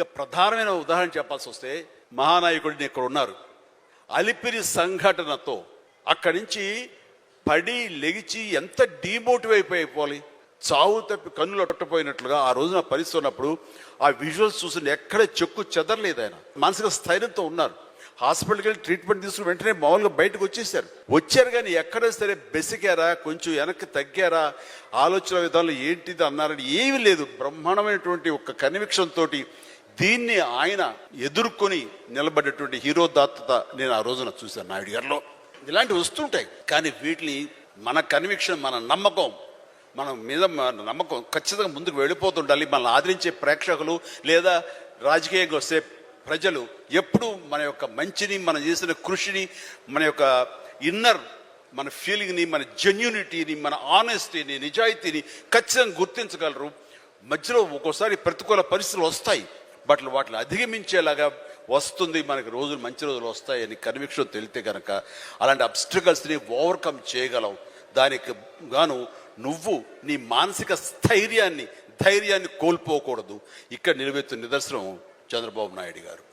ఇంకా ప్రధానమైన ఉదాహరణ చెప్పాల్సి వస్తే మహానాయకుడిని ఇక్కడ ఉన్నారు. అలిపిరి సంఘటనతో అక్కడి నుంచి పడి లెగిచి ఎంత డీమోటివ్ అయిపోయిపోవాలి చావు తప్పి కన్నులు అట్టపోయినట్లుగా ఆ రోజున పరిస్థితి ఉన్నప్పుడు ఆ విజువల్స్ చూసి ఎక్కడ చెక్కు చెదరలేదు ఆయన. మానసిక స్థైర్యంతో ఉన్నారు. హాస్పిటల్కి వెళ్ళి ట్రీట్మెంట్ తీసుకుని వెంటనే మామూలుగా బయటకు వచ్చేసారు వచ్చారు కానీ ఎక్కడ సరే బెసికారా? కొంచెం వెనక్కి తగ్గారా? ఆలోచన విధాలు ఏంటిది అన్నారని ఏమీ లేదు. బ్రహ్మాండమైనటువంటి ఒక కన్విక్షన్ తోటి దీన్ని ఆయన ఎదుర్కొని నిలబడేటువంటి హీరో దాత్తత నేను ఆ రోజున చూశాను నాయుడు గారిలో. ఇలాంటివి వస్తుంటాయి. కానీ వీటిని మన కన్విక్షన్ మన నమ్మకం మన మీద మన నమ్మకం ఖచ్చితంగా ముందుకు వెళ్ళిపోతుండాలి. మనల్ని ఆదరించే ప్రేక్షకులు లేదా రాజకీయంగా వస్తే ప్రజలు ఎప్పుడు మన యొక్క మంచిని మనం చేసిన కృషిని మన యొక్క ఇన్నర్ మన ఫీలింగ్ని మన జెన్యూనిటీని మన ఆనెస్టీని నిజాయితీని ఖచ్చితంగా గుర్తించగలరు. మధ్యలో ఒక్కోసారి ప్రతికూల పరిస్థితులు వస్తాయి. బట్ వాటిని అధిగమించేలాగా వస్తుంది మనకి రోజులు మంచి రోజులు వస్తాయని కన్విక్షన్ తెలితే కనుక అలాంటి అబ్స్ట్రికల్స్ని ఓవర్కమ్ చేయగలం. దానికి గాను నువ్వు నీ మానసిక స్థైర్యాన్ని ధైర్యాన్ని కోల్పోకూడదు. ఇక్కడ నిలబెత్తు నిదర్శనం చంద్రబాబు నాయుడు గారు.